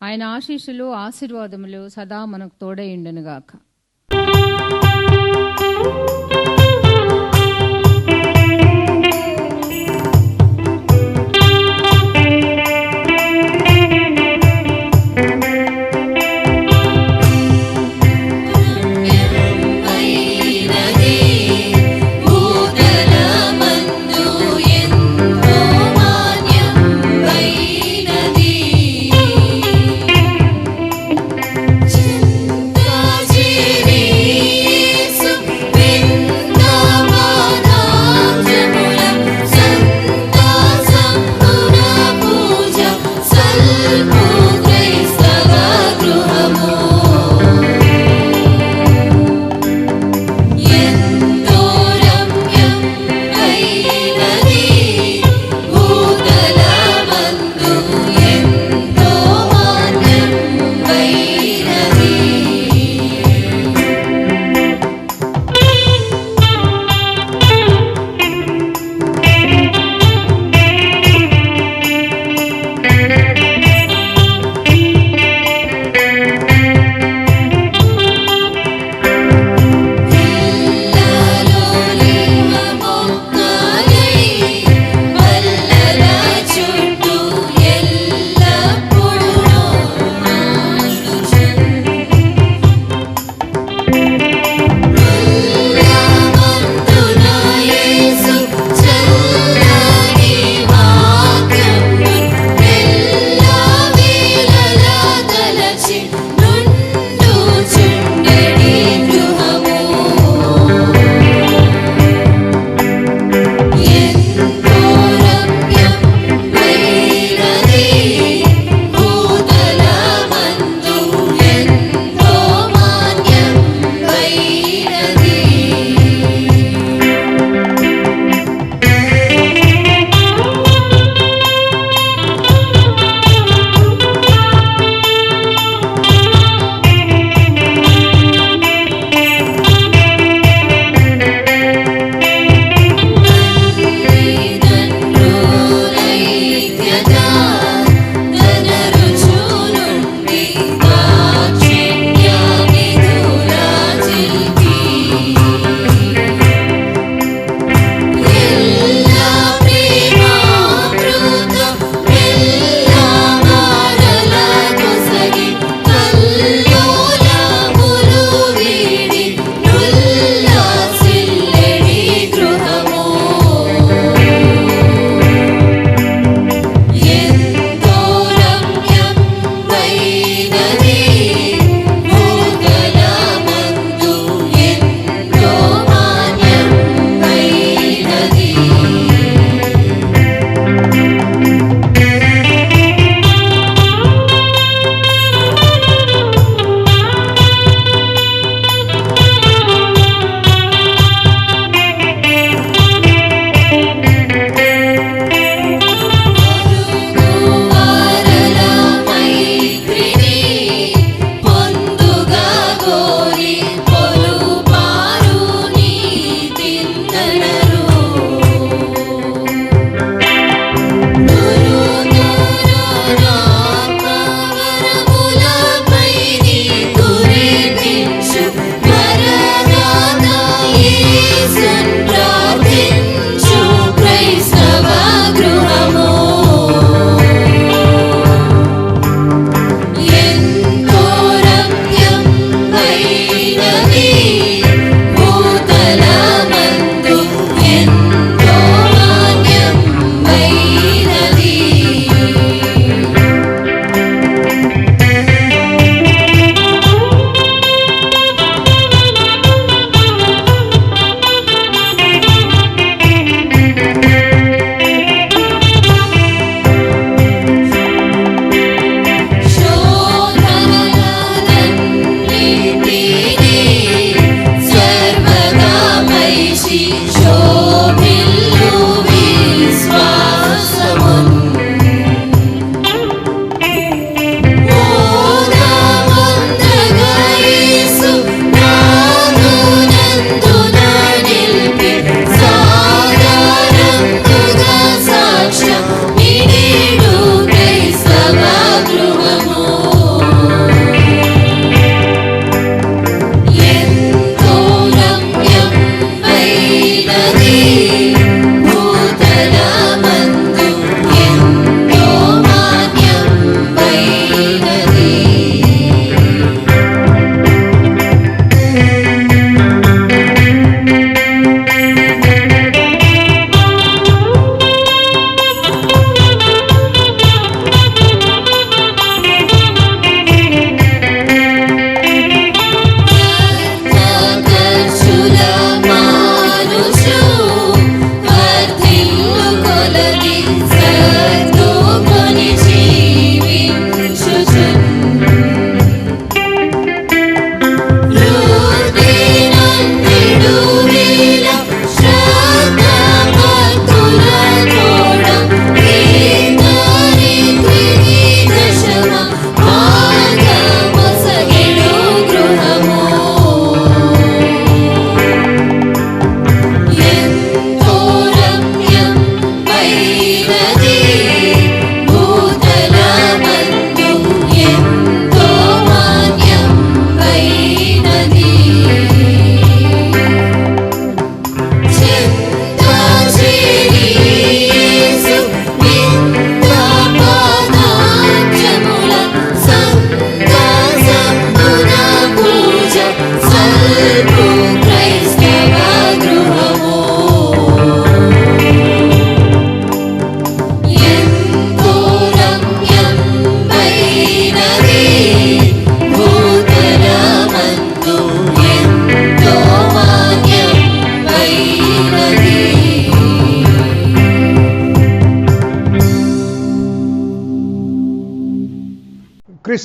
ఆయన ఆశీస్సులు ఆశీర్వాదములు సదా మనకు తోడైండునుగాక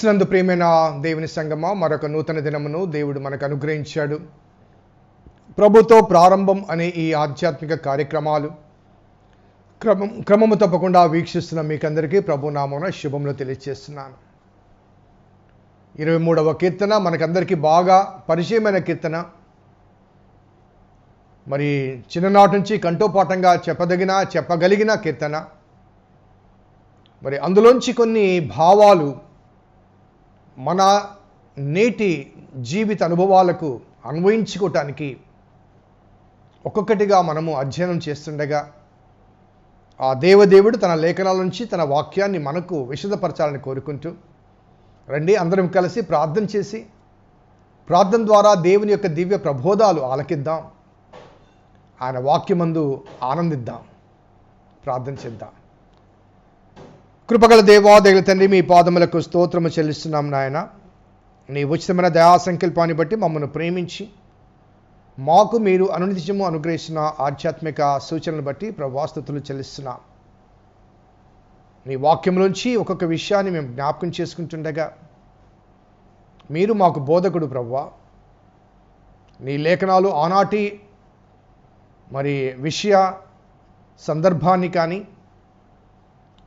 క్రీస్తునందు ప్రేమైన దేవుని సంగమ మరొక నూతన దినమును దేవుడు మనకు అనుగ్రహించాడు. ప్రభుతో ప్రారంభం అనే ఈ ఆధ్యాత్మిక కార్యక్రమాలు క్రమం క్రమము తప్పకుండా వీక్షిస్తున్న మీకందరికీ ప్రభు నామమున శుభములు తెలియజేస్తున్నాను ఇరవై మూడవ కీర్తన మనకందరికీ బాగా పరిచయమైన కీర్తన. మరి చిన్ననాటి నుంచి కంఠోపాఠంగా చెప్పదగిన చెప్పగలిగిన కీర్తన. మరి అందులోంచి కొన్ని భావాలు మన నేటి జీవిత అనుభవాలకు అన్వయించుకోవటానికి ఒక్కొక్కటిగా మనము అధ్యయనం చేస్తుండగా ఆ దేవదేవుడు తన లేఖనాల నుంచి తన వాక్యాన్ని మనకు విశదపరచాలని కోరుకుంటూ రండి అందరం కలిసి ప్రార్థన చేసి ప్రార్థన ద్వారా దేవుని యొక్క దివ్య ప్రబోధాలు ఆలకిద్దాం. ఆయన వాక్యమందు ఆనందిద్దాం. ప్రార్థన చేద్దాం. కృపగల దేవా తండ్రి మీ పాదములకు స్తోత్రము చెల్లిస్తున్నాం నాయన. నీ ఉచితమైన దయా సంకల్పాన్ని బట్టి మమ్మల్ని ప్రేమించి మాకు మీరు అనునిత్యము అనుగ్రహించిన ఆధ్యాత్మిక సూచనలు బట్టి ప్రభాస్తుతులు చెల్లిస్తున్నాం. నీ వాక్యంలోంచి ఒక్కొక్క విషయాన్ని మేము జ్ఞాపకం చేసుకుంటుండగా మీరు మాకు బోధకుడు ప్రవ్వా నీ లేఖనాలు ఆనాటి మరి విషయ సందర్భాన్ని కానీ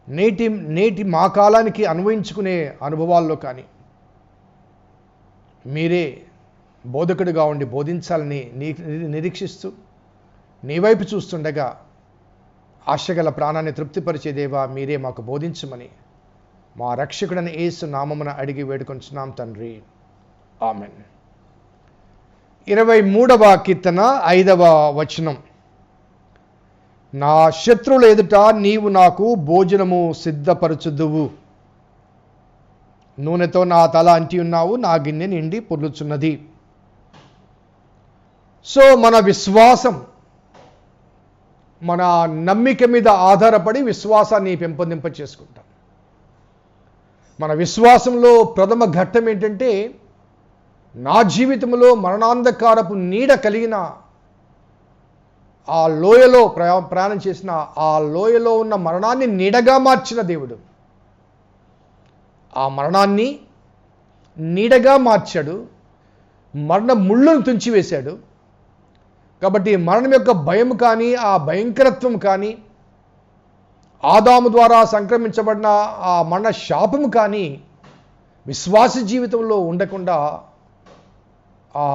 నేటి నేటి మా కాలానికి అన్వయించుకునే అనుభవాల్లో కానీ మీరే బోధకుడిగా ఉండి బోధించాలని నీ నిరీక్షిస్తూ నీ వైపు చూస్తుండగా ఆశగల ప్రాణాన్ని తృప్తిపరిచేదేవా మీరే మాకు బోధించమని మా రక్షకుడని ఏసు నామమున అడిగి వేడుకొంచున్నాం తండ్రి. ఆమెన్. ఇరవై మూడవ కీర్తన ఐదవ వచనం. నా శత్రువుల ఎదుట నీవు నాకు భోజనము సిద్ధపరచుదువు. నూనెతో నా తల అంటి ఉన్నావు నా గిన్నె నిండి పొర్లుచున్నది. సో మన విశ్వాసం మన నమ్మిక మీద ఆధారపడి విశ్వాసాన్ని పెంపొందింప చేసుకుంటాం మన విశ్వాసంలో ప్రథమ ఘట్టం ఏంటంటే నా జీవితంలో మరణాంధకారపు నీడ కలిగిన ఆ లోయలో ప్రయా ప్రయాణం చేసిన ఆ లోయలో ఉన్న మరణాన్ని నీడగా మార్చిన దేవుడు. ఆ మరణాన్ని నీడగా మార్చాడు. మరణ ముళ్ళను తుంచివేశాడు. కాబట్టి మరణం యొక్క భయం కానీ ఆ భయంకరత్వం కానీ ఆదాము ద్వారా సంక్రమించబడిన ఆ మరణ శాపము కానీ విశ్వాస జీవితంలో ఉండకుండా ఆ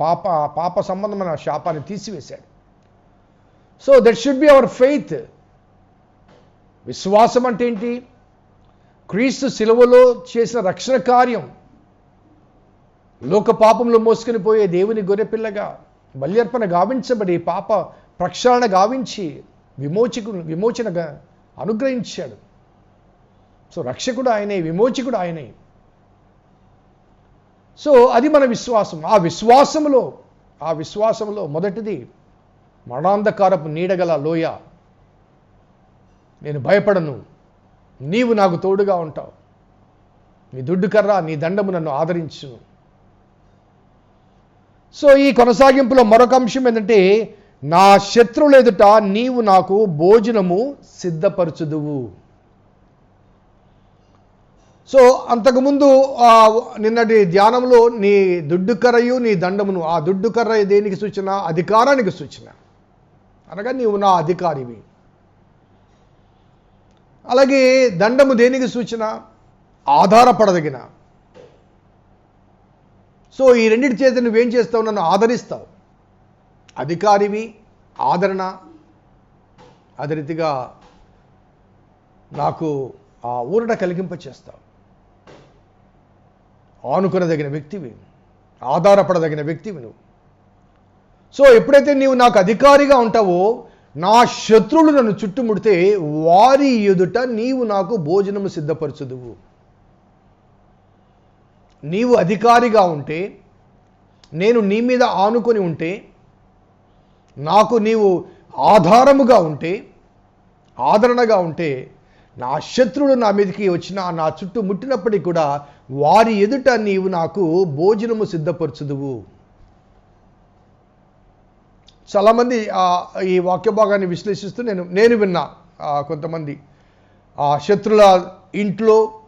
పాప పాప సంబంధమైన శాపాన్ని తీసివేశాడు. So that should be our faith విశ్వాసం అంటే ఏంటి? క్రీస్తు శిలువలో చేసిన రక్షణ కార్యం. లోక పాపంలో మోసుకొని పోయే దేవుని గొర్రెపిల్లగా బల్యర్పణ గావించబడి పాప ప్రక్షాళన గావించి విమోచకు విమోచనగా అనుగ్రహించాడు. సో రక్షకుడు ఆయనే విమోచకుడు ఆయనే. సో అది మన విశ్వాసం. ఆ విశ్వాసములో ఆ విశ్వాసంలో మొదటిది మరణాంధకారపు నీడగల లోయ. నేను భయపడను. నీవు నాకు తోడుగా ఉంటావు. నీ దుడ్డు కర్ర నీ దండము నన్ను ఆదరించు. సో ఈ కొనసాగింపులో మరొక అంశం ఏంటంటే నా శత్రువుల ఎదుట నీవు నాకు భోజనము సిద్ధపరచుదువు. సో అంతకుముందు నిన్నటి ధ్యానంలో నీ దుడ్డు కర్రయు నీ దండమును ఆ దుడ్డు కర్ర దేనికి సూచన? అధికారానికి సూచన. అనగా నీవు నా అధికారివి. అలాగే దండము దేనికి సూచన? ఆధారపడదగిన. సో ఈ రెండింటి చేత నువ్వేం చేస్తావు? నన్ను ఆదరిస్తావు. అధికారివి ఆదరణ. అదే రీతిగా నాకు ఆ ఊరట కలిగింప చేస్తావు ఆనుకునదగిన వ్యక్తివి ఆధారపడదగిన వ్యక్తివి నువ్వు సో ఎప్పుడైతే నీవు నాకు అధికారిగా ఉంటావో నా శత్రువులు నన్ను చుట్టుముడితే వారి ఎదుట నీవు నాకు భోజనము సిద్ధపరచుదువు. నీవు అధికారిగా ఉంటే నేను నీ మీద ఆనుకొని ఉంటే నాకు నీవు ఆధారముగా ఉంటే ఆదరణగా ఉంటే నా శత్రువులు నా మీదకి వచ్చిన నా చుట్టూ ముట్టినప్పటికీ కూడా వారి ఎదుట నీవు నాకు భోజనము సిద్ధపరచుదువు. చాలామంది ఈ వాక్య భాగాన్ని విశ్లేషిస్తూ నేను నేను విన్నా కొంతమంది. ఆ శత్రుల ఇంట్లో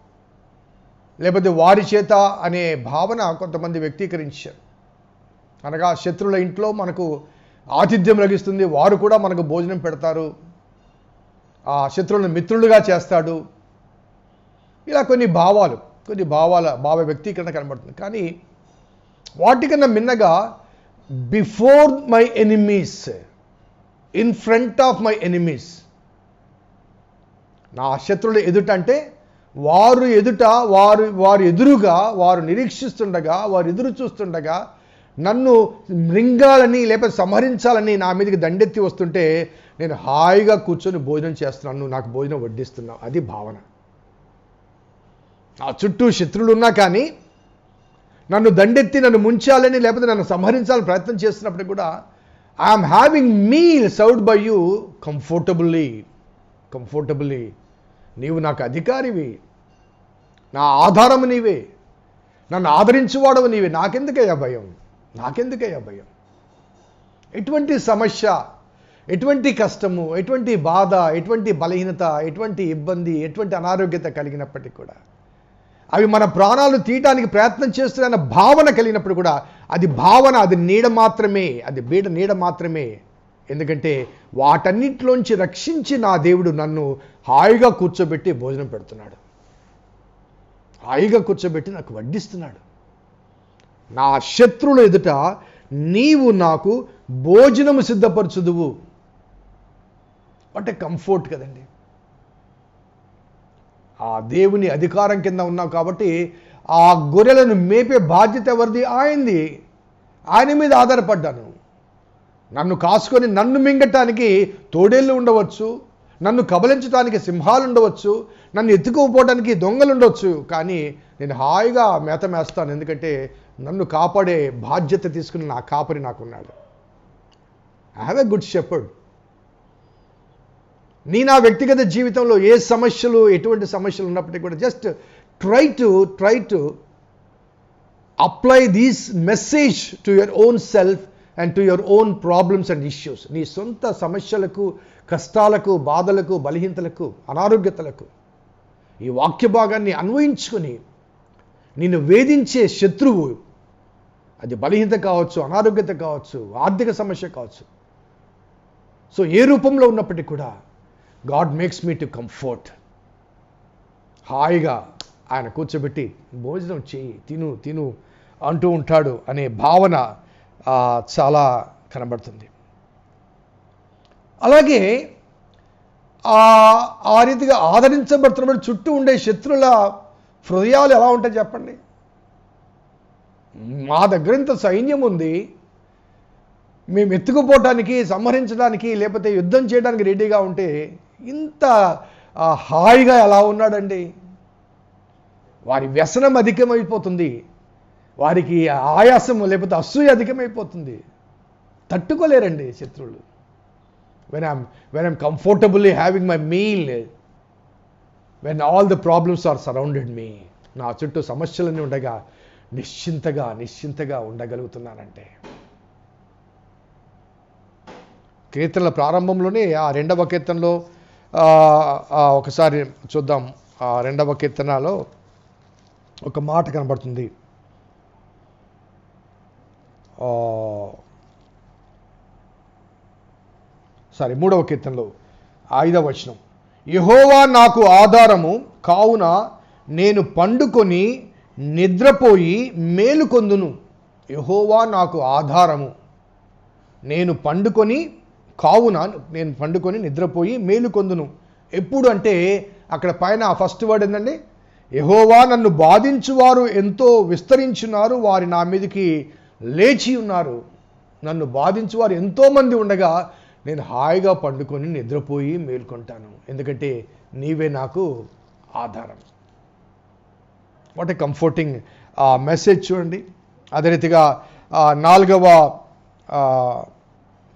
లేకపోతే వారి చేత అనే భావన కొంతమంది వ్యక్తీకరించారు. అనగా శత్రువుల ఇంట్లో మనకు ఆతిథ్యం లభిస్తుంది వారు కూడా మనకు భోజనం పెడతారు ఆ శత్రువులను మిత్రులుగా చేస్తాడు. ఇలా కొన్ని భావాలు. కొన్ని భావాల భావ వ్యక్తీకరణ కనబడుతుంది. కానీ వాటికన్నా మిన్నగా before my enemies in front of my enemies నా శత్రువులు ఎదుట అంటే వారు ఎదుట వారు వారు ఎదురుగా వారు నిరీక్షిస్తుండగా వారు ఎదురు చూస్తుండగా నన్ను మృంగాలని లేకపోతే సంహరించాలని నా మీదకి దండెత్తి వస్తుంటే నేను హాయిగా కూర్చొని భోజనం చేస్తున్నాను నాకు భోజనం వడ్డిస్తున్నావు అది భావన. నా చుట్టూ శత్రువులు ఉన్నా కానీ నన్ను దండెత్తి నన్ను ముంచాలని లేకపోతే నన్ను సంహరించాలని ప్రయత్నం చేస్తున్నప్పుడు కూడా I'm having meal served by you comfortably comfortably నీవు నాకు అధికారివి. నా ఆధారము నీవే. నన్ను ఆదరించువాడవు నీవే. నాకెందుకయ్యా భయం? నాకెందుకయ్యా భయం? ఎటువంటి సమస్య? ఎటువంటి కష్టము? ఎటువంటి బాధ? ఎటువంటి బలహీనత? ఎటువంటి ఇబ్బంది? ఎటువంటి అనారోగ్యత కలిగినప్పటికీ కూడా అవి మన ప్రాణాలు తీయటానికి ప్రయత్నం చేస్తున్న భావన కలిగినప్పుడు కూడా అది భావన అది నీడ మాత్రమే అది బీడ నీడ మాత్రమే. ఎందుకంటే వాటన్నిటిలోంచి రక్షించి నా దేవుడు నన్ను హాయిగా కూర్చోబెట్టి భోజనం పెడుతున్నాడు. హాయిగా కూర్చోబెట్టి నాకు వడ్డిస్తున్నాడు. నా శత్రువుల ఎదుట నీవు నాకు భోజనము సిద్ధపరచుదువు. అంటే కంఫర్ట్ కదండి. ఆ దేవుని అధికారం కింద ఉన్నావు కాబట్టి ఆ గొర్రెలను మేపే బాధ్యత ఎవరిది? ఆయనది. ఆయన మీద ఆధారపడ్డాను. నన్ను కాసుకొని నన్ను మింగటానికి తోడేళ్ళు ఉండవచ్చు నన్ను కబలించడానికి సింహాలు ఉండవచ్చు నన్ను ఎత్తుకుపోవడానికి దొంగలు ఉండవచ్చు కానీ నేను హాయిగా మేత మేస్తాను. ఎందుకంటే నన్ను కాపాడే బాధ్యత తీసుకుని నా కాపరి నాకున్నాడు. I have a good shepherd నీ నా వ్యక్తిగత జీవితంలో ఏ సమస్యలు ఎటువంటి సమస్యలు ఉన్నప్పటికీ కూడా just try to try to apply these message to your own self and to your own problems and issues నీ సొంత సమస్యలకు కష్టాలకు బాధలకు బలహీనతలకు అనారోగ్యతలకు ఈ వాక్య భాగాన్ని అన్వయించుకుని నిన్ను వేధించే శత్రువు అది బలహీనత కావచ్చు అనారోగ్యత కావచ్చు ఆర్థిక సమస్య కావచ్చు. సో ఏ రూపంలో ఉన్నప్పటికీ కూడా God makes me to comfort హాయిగా ఆయన కూర్చోబెట్టి భోజనం చేయి తిను తిను అంటూ ఉంటాడు అనే భావన చాలా కనబడుతుంది. అలాగే ఆ ఆ రీతిగా ఆదరించబడుతున్నప్పుడు చుట్టూ ఉండే శత్రుల హృదయాలు ఎలా ఉంటాయి చెప్పండి? మా దగ్గర ఇంత సైన్యం ఉంది. మేము ఎత్తుకుపోవటానికి సంహరించడానికి లేకపోతే యుద్ధం చేయడానికి రెడీగా ఉంటే ఇంత హాయిగా ఎలా ఉన్నాడండి? వారి వ్యసనం అధికమైపోతుంది. వారికి ఆయాసం లేకపోతే అసూయ అధికమైపోతుంది. తట్టుకోలేరండి శత్రువులు. When I'm when I'm comfortably having my meal when all the problems are surrounded me నా చుట్టూ సమస్యలన్నీ ఉండగా నిశ్చింతగా నిశ్చింతగా ఉండగలుగుతున్నానంటే. కీర్తనల ప్రారంభంలోనే ఆ రెండవ కీర్తనలో ఒకసారి చూద్దాం. రెండవ కీర్తనలో ఒక మాట కనబడుతుంది. సారీ మూడవ కీర్తనలో ఐదవ వచనం. యహోవా నాకు ఆధారము కావున నేను పండుకొని నిద్రపోయి మేలుకొందును యహోవా నాకు ఆధారము. నేను పండుకొని కావున నేను పండుకొని నిద్రపోయి మేలుకొందును ఎప్పుడు అంటే అక్కడ పైన ఫస్ట్ వర్డ్ ఏంటండి యహోవా నన్ను బాధించువారు ఎంతో విస్తరించున్నారు వారి నా మీదకి లేచి ఉన్నారు. నన్ను బాధించువారు ఎంతోమంది ఉండగా నేను హాయిగా పండుకొని నిద్రపోయి మేల్కొంటాను. ఎందుకంటే నీవే నాకు ఆధారం. వాట్ ఏ కంఫర్టింగ్ మెసేజ్ చూడండి. అదే రీతిగా uh, నాలుగవ uh,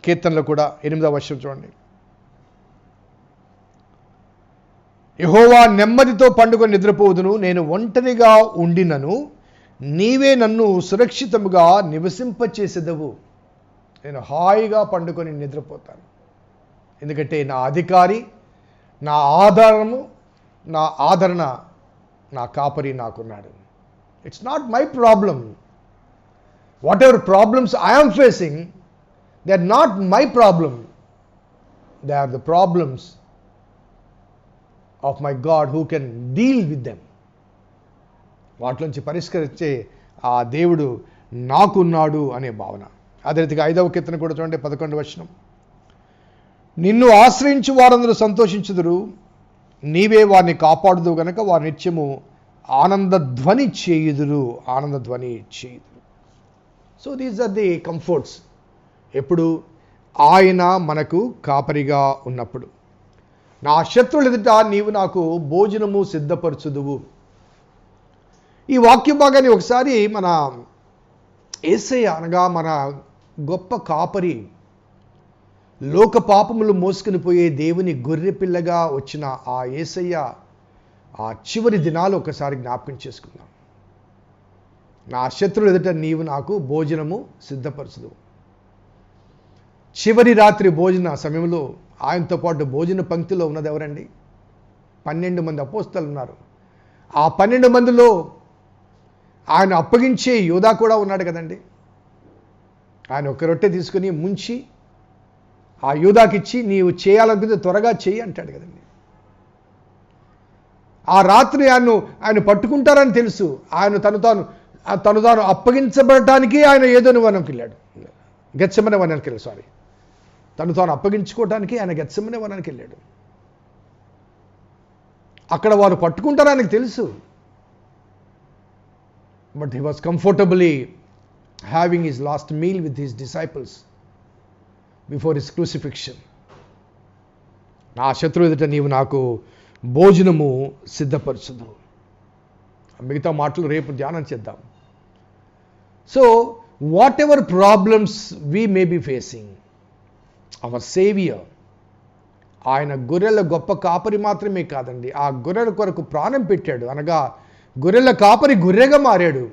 కీర్తనలు కూడా ఎనిమిదవ వర్షం చూడండి. యహోవా నెమ్మదితో పండుకొని నిద్రపోదును నేను ఒంటరిగా ఉండినను నీవే నన్ను సురక్షితముగా నివసింపచేసేదవు. నేను హాయిగా పండుకొని నిద్రపోతాను. ఎందుకంటే నా అధికారి నా ఆధారము నా ఆదరణ నా కాపరి నాకున్నాడు. It's not my problem whatever problems I'm facing they are not my problem they are the problems of my God who can deal with them వాటిలోంచి పరిష్కరించే ఆ దేవుడు నాకున్నాడు అనే భావన. అదే రీతిగా ఐదవ కీర్తన కూడా చూడండి పదకొండు వచనం. నిన్ను ఆశ్రయించు వారందరూ సంతోషించుదురు. నీవే వారిని కాపాడుదు గనక వారి నిత్యము ఆనందధ్వని చేయుదురు. ఆనంద ధ్వని చేయుదురు. So these are the comforts ఎప్పుడు? ఆయన మనకు కాపరిగా ఉన్నప్పుడు. నా శత్రువులు ఎదుట నీవు నాకు భోజనము సిద్ధపరచుదువు. ఈ వాక్య భాగాన్ని ఒకసారి మన ఏసయ్య అనగా మన గొప్ప కాపరి లోక పాపములు మోసుకుని పోయే దేవుని గొర్రె పిల్లగా వచ్చిన ఆ ఏసయ్య ఆ చివరి దినాలు ఒకసారి జ్ఞాపకం చేసుకుందాం. నా శత్రువులు ఎదుట నీవు నాకు భోజనము సిద్ధపరచుదువు. చివరి రాత్రి భోజన సమయంలో ఆయనతో పాటు భోజన పంక్తిలో ఉన్నది ఎవరండి? పన్నెండు మంది అపోస్తలు ఉన్నారు. ఆ పన్నెండు మందిలో ఆయన అప్పగించే యోధా కూడా ఉన్నాడు కదండి. ఆయన ఒక రొట్టె తీసుకుని ముంచి ఆ యూదాకిచ్చి నీవు చేయాలనుకుంటే త్వరగా చేయి అంటాడు కదండి. ఆ రాత్రి ఆయన ఆయన పట్టుకుంటారని తెలుసు. ఆయన తను తాను తను తాను అప్పగించబడటానికి ఆయన ఏదో వనంకి వెళ్ళాడు గెచ్చమనే వనానికి వెళ్ళాడు సారీ. తను తాను అప్పగించుకోవడానికి ఆయన గెచ్చమనే వనానికి వెళ్ళాడు. అక్కడ వారు పట్టుకుంటారు ఆయనకు తెలుసు. But he was comfortably having his last meal with his disciples before his crucifixion నా శత్రువు ఎదుట నీవు నాకు భోజనము సిద్ధపరచదు మిగతా మాటలు రేపు ధ్యానం చేద్దాం. So whatever problems we may be facing our saviour ఆయన గొర్రెల గొప్ప కాపరి మాత్రమే కాదండి. ఆ గొర్రెల కొరకు ప్రాణం పెట్టాడు. అనగా గొర్రెల కాపరి గొర్రెగా మారాడు.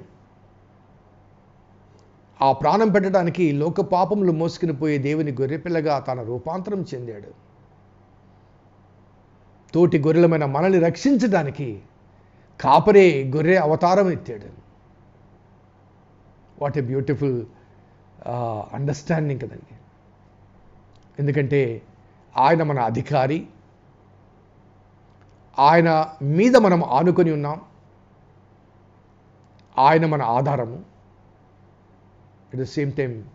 ఆ ప్రాణం పెట్టడానికి లోక పాపములు మోసుకుని పోయే దేవుని గొర్రెపిల్లగా తన రూపాంతరం చెందాడు. తోటి గొర్రెలమైన మనల్ని రక్షించడానికి కాపరే గొర్రె అవతారం ఎత్తాడు. వాట్ ఏ బ్యూటిఫుల్ అండర్స్టాండింగ్ కదండి. ఎందుకంటే ఆయన మన అధికారి. ఆయన మీద మనం ఆనుకొని ఉన్నాం. ఆయన మన ఆధారము. అట్ ద సేమ్ టైం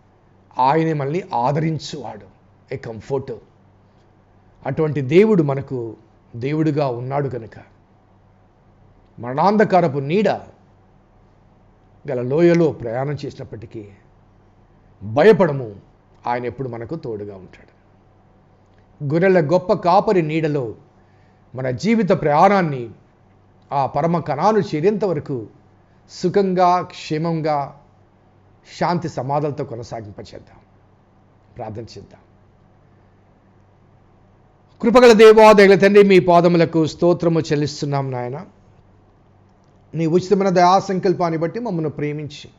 ఆయనే మనల్ని ఆదరించువాడు. ఏ కంఫర్ట్ అటువంటి దేవుడు మనకు దేవుడుగా ఉన్నాడు కనుక. మరణాంధకారపు నీడ గల లోయలో ప్రయాణం చేసినప్పటికీ భయపడము ఆయన ఎప్పుడు మనకు తోడుగా ఉంటాడు. గొర్రెల గొప్ప కాపరి నీడలో మన జీవిత ప్రయాణాన్ని ఆ పరమ కణాలు చేరేంత వరకు సుఖంగా క్షేమంగా శాంతి సమాధాలతో కొనసాగింపచేద్దాం. ప్రార్థన చేద్దాం. కృపగల దేవాదయల తండ్రి మీ పాదములకు స్తోత్రము చెల్లిస్తున్నాం నాయన. నీ ఉచితమైన దయా సంకల్పాన్ని బట్టి మమ్మల్ని ప్రేమించి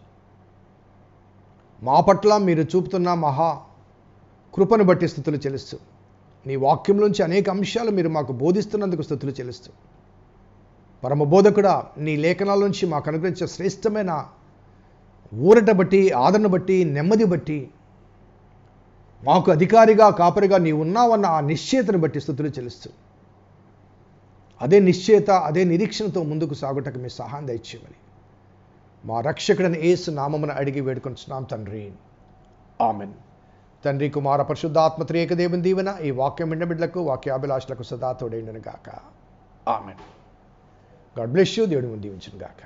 మా పట్ల మీరు చూపుతున్న మహా కృపను బట్టి స్థుతులు చెల్లిస్తూ నీ వాక్యంలోంచి అనేక అంశాలు మీరు మాకు బోధిస్తున్నందుకు స్థుతులు చెల్లిస్తూ. పరమ బోధకుడా నీ లేఖనాల నుంచి మాకు అనుగ్రహించే శ్రేష్టమైన ఊరట బట్టి ఆదరణ బట్టి నెమ్మది బట్టి మాకు అధికారిగా కాపరిగా నీ ఉన్నావన్న ఆ నిశ్చయతను బట్టి స్థుతులు చెల్లిస్తూ. అదే నిశ్చయత అదే నిరీక్షణతో ముందుకు సాగుటకు మీ సహాయం దయచేయమని మా రక్షకుడని ఏసు నామమున అడిగి వేడుకొంచున్నాం తండ్రి. ఆమెన్. తండ్రి కుమార పరిశుద్ధాత్మ త్రియక దేవుని దీవెన ఈ వాక్యం విన్న బిడ్డలకు వాక్యాభిలాషులకు సదా తోడైండను గాక ఆమెన్. గాడ్ బ్లెస్ యూ దేవుడు దీవించును గాక